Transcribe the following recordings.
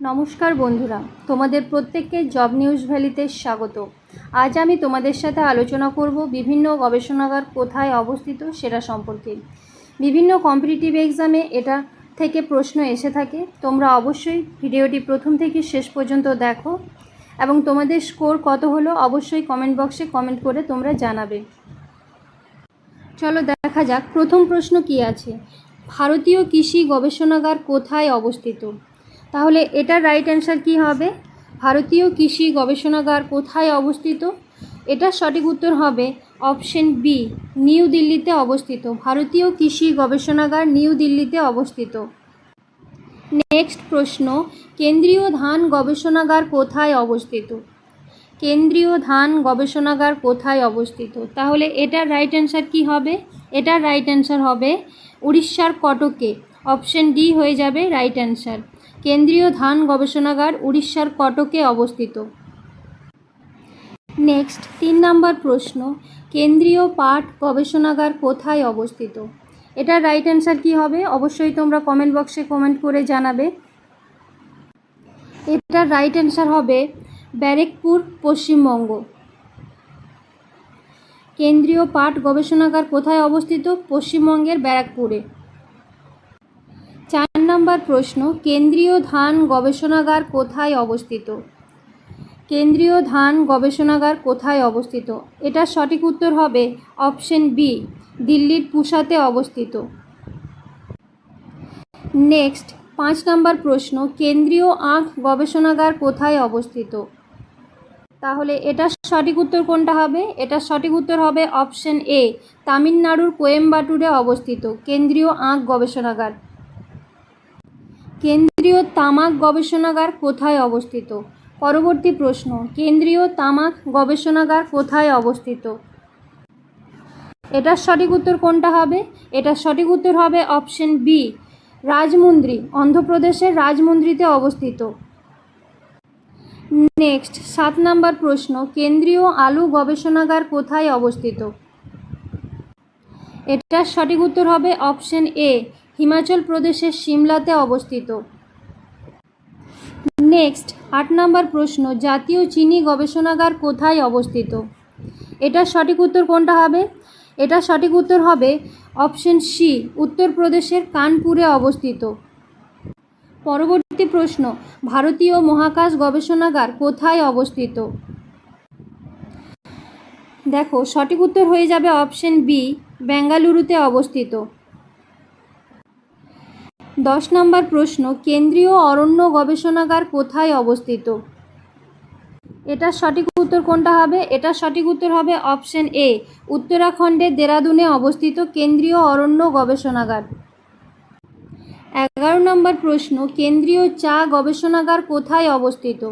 নমস্কার বন্ধুরা, তোমাদের প্রত্যেককে জব নিউজ ভ্যালিতে স্বাগত। আজ আমি তোমাদের সাথে আলোচনা করব বিভিন্ন গবেষণাগার কোথায় অবস্থিত সেটা সম্পর্কে। বিভিন্ন কম্পিটিটিভ এক্সামে এটা থেকে প্রশ্ন এসে থাকে, তোমরা অবশ্যই ভিডিওটি প্রথম থেকে শেষ পর্যন্ত দেখো এবং তোমাদের স্কোর কত হলো অবশ্যই কমেন্ট বক্সে কমেন্ট করে তোমরা জানাবে। চলো দেখা যাক, প্রথম প্রশ্ন কি আছে? ভারতীয় কৃষি গবেষণাগার কোথায় অবস্থিত? তাহলে এটার রাইট অ্যান্সার কি হবে? ভারতীয় কৃষি গবেষণাগার কোথায় অবস্থিত? এটার সঠিক উত্তর হবে অপশন বি নিউ দিল্লিতে অবস্থিত। ভারতীয় কৃষি গবেষণাগার নিউ দিল্লিতে অবস্থিত। নেক্সট প্রশ্ন, কেন্দ্রীয় ধান গবেষণাগার কোথায় অবস্থিত? কেন্দ্রীয় ধান গবেষণাগার কোথায় অবস্থিত? তাহলে এটার রাইট অ্যান্সার কি হবে? এটার রাইট অ্যান্সার হবে উড়িষ্যার কটকে। অপশন ডি হয়ে যাবে রাইট অ্যান্সার কেন্দ্রীয় ধান গবেষণাগার উড়িষ্যার কটকে অবস্থিত। নেক্সট, তিন নম্বর প্রশ্ন, কেন্দ্রীয় পাট গবেষণাগার কোথায় অবস্থিত? এটার রাইট অ্যান্সার কি হবে? অবশ্যই তোমরা কমেন্ট বক্সে কমেন্ট করে জানাবে। এটার রাইট অ্যান্সার হবে ব্যারেকপুর, পশ্চিমবঙ্গ। কেন্দ্রীয় পাট গবেষণাগার কোথায় অবস্থিত? পশ্চিমবঙ্গের ব্যারাকপুরে। নম্বর প্রশ্ন, কেন্দ্রীয় ধান গবেষণাগার কোথায় অবস্থিত? কেন্দ্রীয় ধান গবেষণাগার কোথায় অবস্থিত? এটার সঠিক উত্তর হবে অপশন বি, দিল্লির পুসাতে অবস্থিত। নেক্সট, পাঁচ নম্বর প্রশ্ন, কেন্দ্রীয় আখ গবেষণাগার কোথায় অবস্থিত? তাহলে এটার সঠিক উত্তর কোনটা হবে? এটার সঠিক উত্তর হবে অপশন এ, তামিলনাড়ুর কোয়েম্বাটুরে অবস্থিত, কেন্দ্রীয় আখ গবেষণাগার। কেন্দ্রীয় তামাক গবেষণাগার কোথায় অবস্থিত? পরবর্তী প্রশ্ন, কেন্দ্রীয় তামাক গবেষণাগার কোথায় অবস্থিত? এটার সঠিক উত্তর কোনটা হবে? এটার সঠিক উত্তর হবে অপশন বি, রাজমুন্দ্রি, অন্ধ্রপ্রদেশের রাজমুন্দ্রিতে অবস্থিত। নেক্সট, সাত নাম্বার প্রশ্ন, কেন্দ্রীয় আলু গবেষণাগার কোথায় অবস্থিত? এটার সঠিক উত্তর হবে অপশন এ হিমাচল প্রদেশের সিমলাতে অবস্থিত। নেক্সট, আট নম্বর প্রশ্ন, জাতীয় চিনি গবেষণাগার কোথায় অবস্থিত? এটার সঠিক উত্তর কোনটা হবে? এটার সঠিক উত্তর হবে অপশন সি উত্তরপ্রদেশের কানপুরে অবস্থিত। পরবর্তী প্রশ্ন, ভারতীয় মহাকাশ গবেষণাগার কোথায় অবস্থিত? দেখো, সঠিক উত্তর হয়ে যাবে অপশন বি, বেঙ্গালুরুতে অবস্থিত। দশ নম্বর প্রশ্ন, কেন্দ্রীয় অরণ্য গবেষণাগার কোথায় অবস্থিত? এটার সঠিক উত্তর কোনটা হবে? এটার সঠিক উত্তর হবে অপশন এ উত্তরাখণ্ডের দেরাদুনে অবস্থিত কেন্দ্রীয় অরণ্য গবেষণাগার। এগারো নম্বর প্রশ্ন, কেন্দ্রীয় চা গবেষণাগার কোথায় অবস্থিত?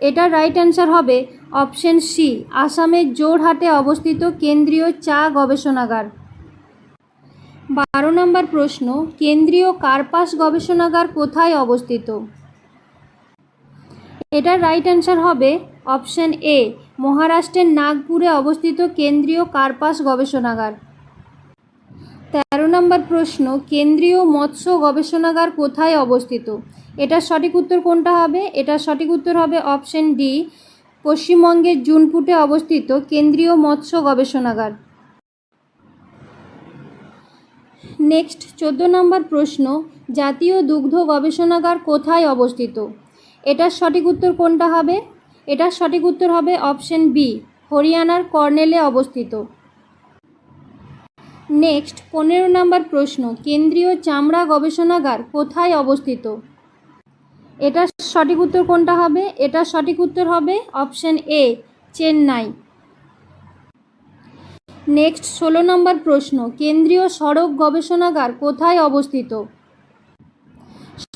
এটার রাইট অ্যান্সার হবে অপশন সি, আসামের জোরহাটে অবস্থিত কেন্দ্রীয় চা গবেষণাগার। বারো নম্বর প্রশ্ন, কেন্দ্রীয় কার্পাস গবেষণাগার কোথায় অবস্থিত? এটার রাইট অ্যান্সার হবে অপশন এ মহারাষ্ট্রের নাগপুরে অবস্থিত কেন্দ্রীয় কার্পাস গবেষণাগার। তেরো নম্বর প্রশ্ন, কেন্দ্রীয় মৎস্য গবেষণাগার কোথায় অবস্থিত? এটার সঠিক উত্তর কোনটা হবে? এটার সঠিক উত্তর হবে অপশন ডি পশ্চিমবঙ্গের জুনপুটে অবস্থিত কেন্দ্রীয় মৎস্য গবেষণাগার। নেক্সট চোদ্দ নম্বর প্রশ্ন, জাতীয় দুগ্ধ গবেষণাগার কোথায় অবস্থিত? এটার সঠিক উত্তর কোনটা হবে? এটার সঠিক উত্তর হবে অপশন বি, হরিয়ানার কর্নেলে অবস্থিত। নেক্সট পনেরো নম্বর প্রশ্ন, কেন্দ্রীয় চামড়া গবেষণাগার কোথায় অবস্থিত? এটার সঠিক উত্তর কোনটা হবে? এটার সঠিক উত্তর হবে অপশন এ, চেন্নাই। নেক্সট ষোলো নম্বর প্রশ্ন, কেন্দ্রীয় সড়ক গবেষণাগার কোথায় অবস্থিত?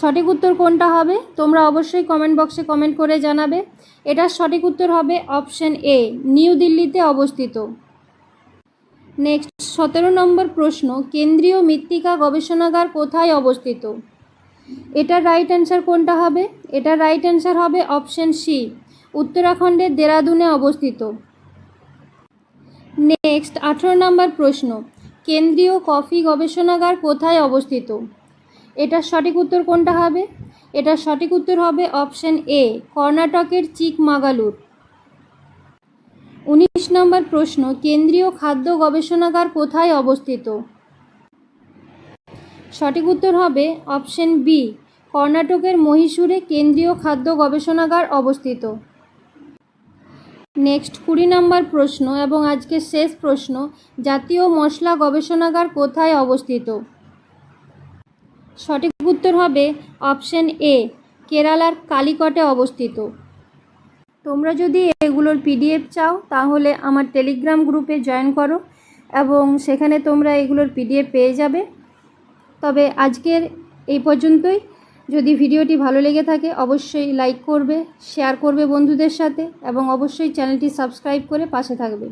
সঠিক উত্তর কোনটা হবে? তোমরা অবশ্যই কমেন্ট বক্সে কমেন্ট করে জানাবে। এটার সঠিক উত্তর হবে অপশন এ নিউ দিল্লিতে অবস্থিত। নেক্সট সতেরো নম্বর প্রশ্ন, কেন্দ্রীয় মৃত্তিকা গবেষণাগার কোথায় অবস্থিত? এটার রাইট অ্যান্সার কোনটা হবে? এটার রাইট অ্যান্সার হবে অপশন সি উত্তরাখণ্ডের দেরাদুনে অবস্থিত। নেক্সট, আঠেরো নম্বর প্রশ্ন, কেন্দ্রীয় কফি গবেষণাগার কোথায় অবস্থিত? এটার সঠিক উত্তর কোনটা হবে? এটার সঠিক উত্তর হবে অপশন এ, কর্ণাটকের চিকমাগালুর উনিশ নম্বর প্রশ্ন, কেন্দ্রীয় খাদ্য গবেষণাগার কোথায় অবস্থিত? সঠিক উত্তর হবে অপশন বি, কর্ণাটকের মহীশূরে কেন্দ্রীয় খাদ্য গবেষণাগার অবস্থিত। নেক্সট কুড়ি নম্বর প্রশ্ন এবং আজকের শেষ প্রশ্ন, জাতীয় মশলা গবেষণাগার কোথায় অবস্থিত? সঠিক উত্তর হবে অপশন এ, কেরালার কালিকটে অবস্থিত। তোমরা যদি এগুলোর পিডিএফ চাও, তাহলে আমার টেলিগ্রাম গ্রুপে জয়েন করো এবং সেখানে তোমরা এগুলোর পিডিএফ পেয়ে যাবে। তবে আজকের এই পর্যন্তই। যদি ভিডিওটি ভালো লেগে থাকে, অবশ্যই লাইক করবে শেয়ার করবে বন্ধুদের সাথে, এবং অবশ্যই চ্যানেলটি সাবস্ক্রাইব করে পাশে থাকবে।